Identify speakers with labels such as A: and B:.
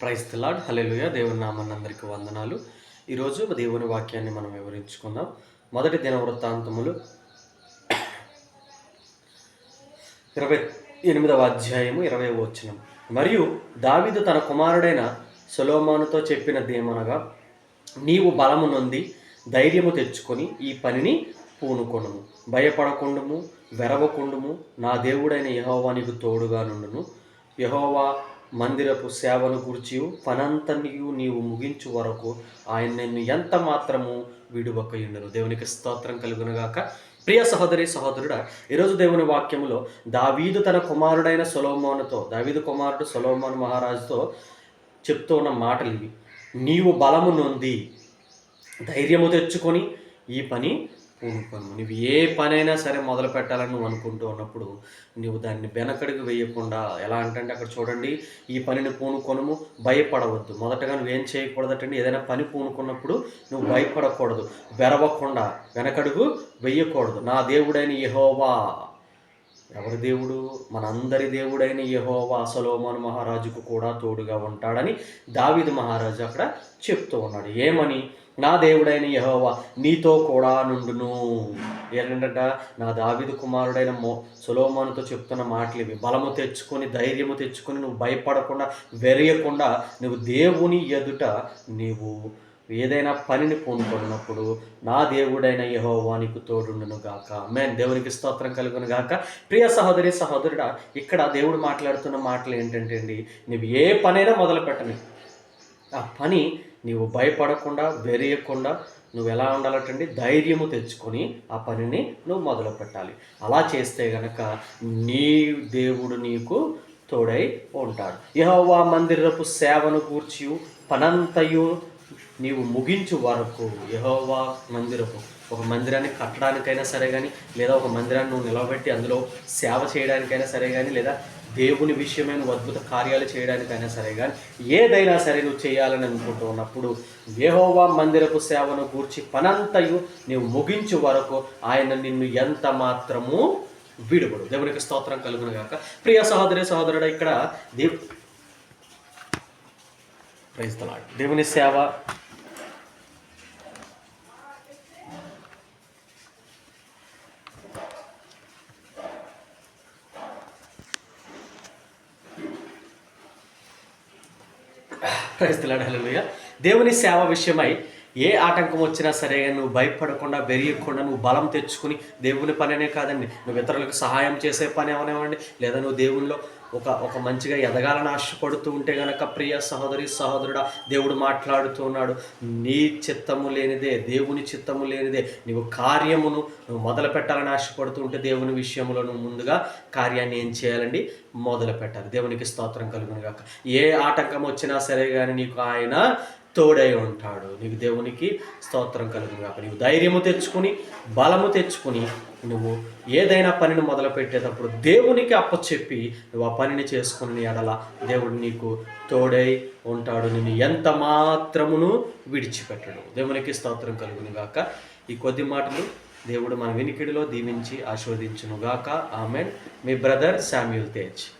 A: Price lord hallelujah దేవుని నామన్న అందరికీ వందనాలు. ఈరోజు దేవుని వాక్యాన్ని మనం వివరించుకుందాం. మొదటి దిన వృత్తాంతములు ఇరవై ఎనిమిదవ అధ్యాయము ఇరవై వచనం. మరియు దావిదు తన కుమారుడైన సొలోమానుతో చెప్పినదేమనగా నీవు బలము నొంది ధైర్యము తెచ్చుకొని ఈ పనిని పూనుకొనుము. భయపడకుండుము వెరవకుండుము. నా దేవుడైన యహోవా నీకు తోడుగా నుండును. యహోవా మందిరపు సేవను గురించి పనంతనియు నీవు ముగించు వరకు ఆయన నిన్ను ఎంత మాత్రము విడువక దేవునికి స్తోత్రం కలుగునుగాక. ప్రియ సహోదరి సహోదరుడ ఈరోజు దేవుని వాక్యములో దావీదు తన కుమారుడైన సొలోమోనుతో దావీదు కుమారుడు సొలోమోన్ మహారాజుతో చెప్తూ ఉన్న మాటలు ఇవి నీవు బలము నొంది ధైర్యము తెచ్చుకొని ఈ పని పూనుకొను నువ్వు ఏ పనైనా సరే మొదలు పెట్టాలని నువ్వు అనుకుంటూ ఉన్నప్పుడు నువ్వు దాన్ని వెనకడుగు వేయకుండా ఎలా అంటే అక్కడ చూడండి ఈ పనిని పూనుకొనము భయపడవద్దు. మొదటగా నువ్వేం చేయకూడదటండి? ఏదైనా పని పూనుకున్నప్పుడు నువ్వు భయపడకూడదు. వెరవకుండా వెనకడుగు వెయ్యకూడదు నా దేవుడైన యహోవా ఎవరి దేవుడు? మనందరి దేవుడైన యహోవా సలోమను మహారాజుకు కూడా తోడుగా ఉంటాడని దావీదు మహారాజు అక్కడ చెప్తూ ఉన్నాడు. ఏమని? నా దేవుడైన యహోవా నీతో కూడా నుండును. ఏంటంట నా దావిదు కుమారుడైన మో సులోమానుతో చెప్తున్న మాటలు ఇవి. బలము తెచ్చుకొని ధైర్యము తెచ్చుకొని నువ్వు భయపడకుండా వెరయకుండా నువ్వు దేవుని ఎదుట నీవు ఏదైనా పనిని పొందుకున్నప్పుడు నా దేవుడైన యహోవా నీకు తోడుండును గాక. మేన్ దేవునికి స్తోత్రం కలుగును గాక. ప్రియ సహోదరి సహోదరుడా ఇక్కడ దేవుడు మాట్లాడుతున్న మాటలు ఏంటంటే అండి నువ్వు ఏ పనైనా మొదలు పెట్టని. ఆ పని నీవు భయపడకుండా వెరియకుండా నువ్వు ఎలా ఉండాలటండి ధైర్యము తెచ్చుకొని ఆ పనిని నువ్వు మొదలు పెట్టాలి. అలా చేస్తే గనక నీ దేవుడు నీకు తోడై ఉంటాడు. యహోవా మందిరపు సేవను కూర్చి పనంతయు నీవు ముగించు వరకు యహోవా మందిరపు ఒక మందిరాన్ని కట్టడానికైనా సరే కానీ లేదా ఒక మందిరాన్ని నువ్వు నిలబెట్టి అందులో సేవ చేయడానికైనా సరే కానీ లేదా దేవుని విషయమైన అద్భుత కార్యాలు చేయడానికైనా సరే కానీ ఏదైనా సరే నువ్వు చేయాలని అనుకుంటూ ఉన్నప్పుడు మందిరపు సేవను గూర్చి పనంతయు నీవు ముగించు వరకు ఆయన నిన్ను ఎంత మాత్రము విడుబడు. దేవునికి స్తోత్రం కలుగును గాక. ప్రియ సహోదరి సహోదరుడు ఇక్కడ దేవు ప్రైజ్ దేవుని సేవ క్రైస్తలాడు దేవుని సేవ విషయమై ఏ ఆటంకం వచ్చినా సరే నువ్వు భయపడకుండా వెరియకుండా నువ్వు బలం తెచ్చుకుని దేవుని పనినే కాదండి. నువ్వు ఇతరులకు సహాయం చేసే పని అవనివ్వండి లేదా నువ్వు దేవునిలో ఒక ఒక మంచిగా ఎదగాలని ఆశపడుతూ ఉంటే గనక ప్రియ సహోదరి సహోదరుడా దేవుడు మాట్లాడుతున్నాడు నీ చిత్తము లేనిదే దేవుని చిత్తము లేనిదే నీవు కార్యమును నువ్వు మొదలు పెట్టాలని ఆశపడుతూ ఉంటే దేవుని విషయంలో నువ్వు ముందుగా కార్యాన్ని ఏం చేయాలండి? మొదలు పెట్టాలి. దేవునికి స్తోత్రం కలుగును గాక. ఏ ఆటంకం వచ్చినా సరే కానీ నీకు ఆయన తోడై ఉంటాడు. నీకు దేవునికి స్తోత్రం కలుగును కాక నీవు ధైర్యము తెచ్చుకొని బలము తెచ్చుకొని నువ్వు ఏదైనా పనిని మొదలు పెట్టేటప్పుడు దేవునికి అప్పచెప్పి నువ్వు ఆ పనిని చేసుకుని ఎడల దేవుడు నీకు తోడై ఉంటాడు. నిన్ను ఎంత మాత్రమును విడిచిపెట్టడు. దేవునికి స్తోత్రం కలుగును గాక. ఈ కొద్ది మాటలు దేవుడు మన వినికిడిలో దీవించి ఆశీర్వదించును గాక. ఆమెన్. మీ బ్రదర్ శామ్యుల్ తేజ్.